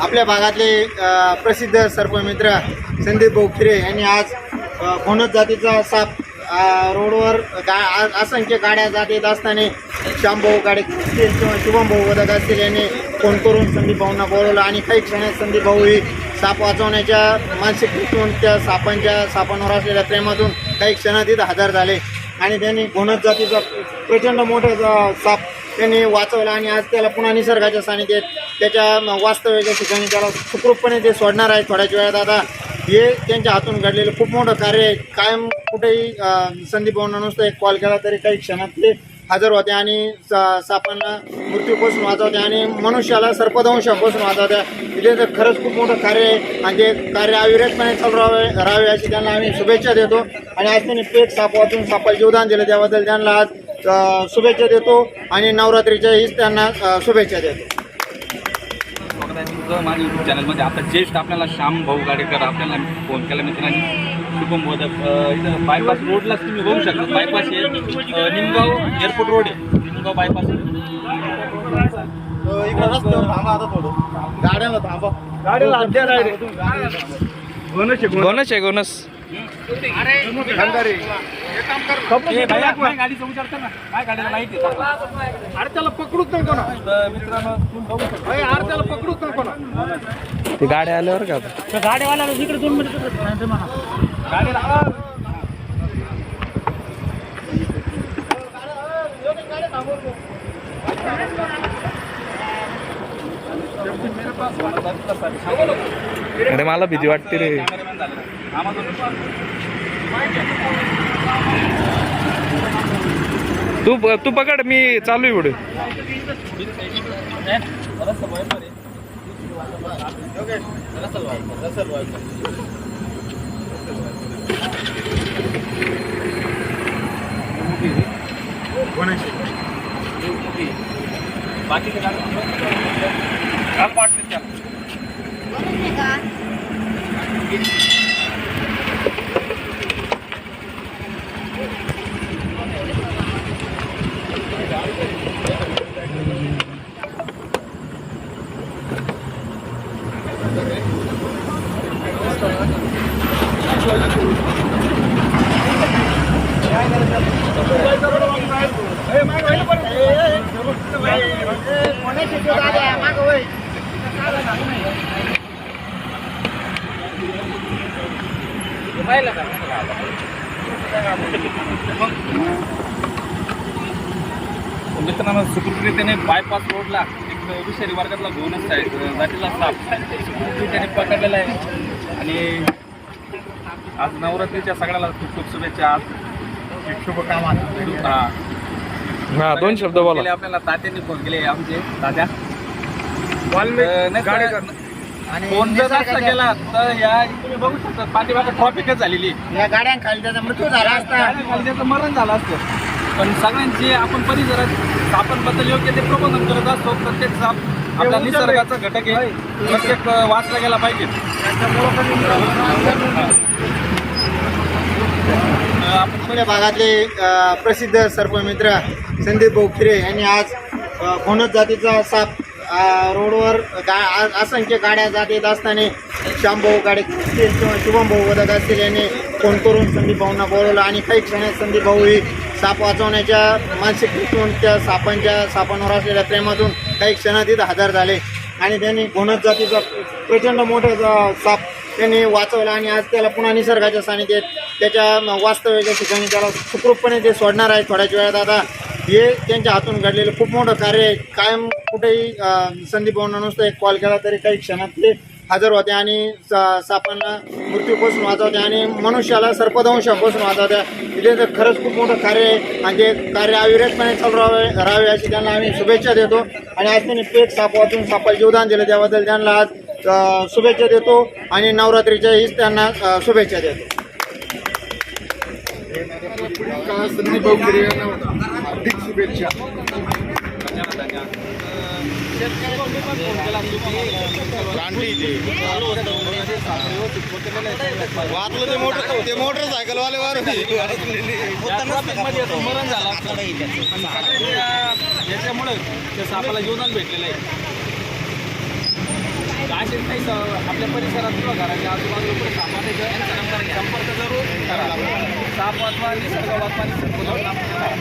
आपल्या भागातले प्रसिद्ध सर्पमित्र संदीप बोखिरे यांनी आज अ, घोणस जातीचा साप रोडवर गा असंख्य गाड्या जात येत असताना श्यामभाऊ गाडे असतील किंवा शुभमभाऊ वदक असतील यांनी फोन करून संदीप भाऊंना बोलवलं आणि काही क्षणात संदीप भाऊ ही साप वाचवण्याच्या मानसिकतेतून त्या सापांच्या सापांवर असलेल्या प्रेमातून काही क्षणात इथं हजर झाले. आणि त्यांनी घोणस जातीचा प्रचंड मोठा साप त्यांनी वाचवला आणि आज त्याला पुन्हा निसर्गाच्या सानिध्यात त्याच्या वास्तव्याच्या ठिकाणी त्याला सुखरूपपणे ते सोडणार आहे थोड्याच वेळात. आता हे त्यांच्या हातून घडलेलं खूप मोठं कार्य आहे. कायम कुठेही संदीप भाऊंना नुसतं एक कॉल केला तरी काही क्षणात ते हजर होते आणि सापांना मृत्यूपासून वाचवते आणि मनुष्याला सर्पदंशापासून वाचवत्या इथे तर खरंच खूप मोठं कार्य आहे. आणि ते कार्य अविरतपणे चालू राहावे राहावे अशी त्यांना आम्ही शुभेच्छा देतो. आणि आज त्यांनी पेट साप वाचून सापाला जीवदान दिलं त्याबद्दल त्यांना आज शुभेच्छा देतो. आणि नवरात्रीच्याही त्यांना शुभेच्छा देतो. स्वागत आहे तुमचं माझ्या यूट्यूब चॅनलमध्ये आता ज्येष्ठ आपल्याला श्याम भाऊ गाडेकर आपल्याला फोन केला मित्रांनी शुभम अं, इथं बायपास रोडलाच तुम्ही बघू शकता. बायपास आहे अं, निमगाव एअरपोर्ट रोड आहे. निमगाव बायपास गाड्याला थांबा गाड्याला गोनस आहे गोनस. मित्रांनो तुम्ही ते गाड्या आल्यावर का आता? गाडीला अरे मला भीती वाटते रे. तू तू पकड मी चालू आहे पुढे. बाकी काल वाटते त्या मित्रांनो सुखरूपरीतीने बायपास रोडला एक विषारी वर्गातला घेऊनच आहे जातीला साप. सुखरूपरीने त्याने पकडलेला आहे. आणि आज नवरात्रीच्या सगळ्याला खूप खूप शुभेच्छा. आज हा. हा दोन शब्द फोन बोला. आपल्याला तात्यांनी फोन केले आमचे तात्या नाही तर- फोन जर नसता केला तर या तुम्ही बघू शकता पाठीमागे ट्रॉफिकच झालेली या गाड्यांखाली त्याचा मृत्यू झाला असता. खाली त्याचं मरण झालं असतं. पण सगळ्यांचे आपण परिसरात सापांबद्दल योग्य ते प्रबोधन करत असतो प्रत्येक साप आपला निसर्गाचा घटक आहे. प्रत्येक वाचला गेला पाहिजे. अं, आपण आपल्या भागातले प्रसिद्ध सर्पमित्र संदीप बोखिरे यांनी आज कोणत जातीचा साप रोडवर गा असंख्य गाड्या जात येत असताना श्यामभाऊ गाडे असतील किंवा शुभमभाऊ वदक असतील यांनी फोन करून संदीप भाऊंना बोलवलं आणि काही क्षणात संदीप भाऊ ही साप वाचवण्याच्या मानसिकतेतून त्या सापांच्या सापांवर असलेल्या प्रेमातून काही क्षणात तिथं हजर झाले. आणि त्यांनी घोणस जातीचा प्रचंड मोठा जा- साप त्यांनी वाचवला आणि आज त्याला पुन्हा निसर्गाच्या सानिध्यात त्याच्या वास्तव्याच्या ठिकाणी त्याला सुखरूपपणे ते सोडणार आहे थोड्याच वेळात. आता हे त्यांच्या हातून घडलेलं खूप मोठं कार्य आहे. कायम कुठेही अं, संदीप नुसतं एक कॉल केला तरी काही क्षणात ते हजर होते आणि सा- सापांना मृत्यूपासून वाचवते आणि मनुष्याला सर्पदंशापासून वाचवत्या इथे तर खरंच खूप मोठं कार्य आहे. आणि ते कार्य अविरतपणे चालू राहावे राहावे अशी त्यांना आम्ही शुभेच्छा देतो. आणि आज त्यांनी पेट साप वाचून सापाला जीवदान दिलं. त्याबद्दल त्यांना आज शुभेच्छा देतो आणि नवरात्रीच्याही त्यांना शुभेच्छा देतो. संदीप भाऊ हार्दिक शुभेच्छा. वाचलं ते मोटर ते मोटरसायकल वाले वर मरण झालं याच्यामुळे त्या सापाला जीवदान भेटलेलं आहे असे काही आपल्या परिसरात किंवा घराच्या आजूबाजूला पण साप संपर्क जरूर करा साप वाचवा निसर्ग वाचवा निसर्ग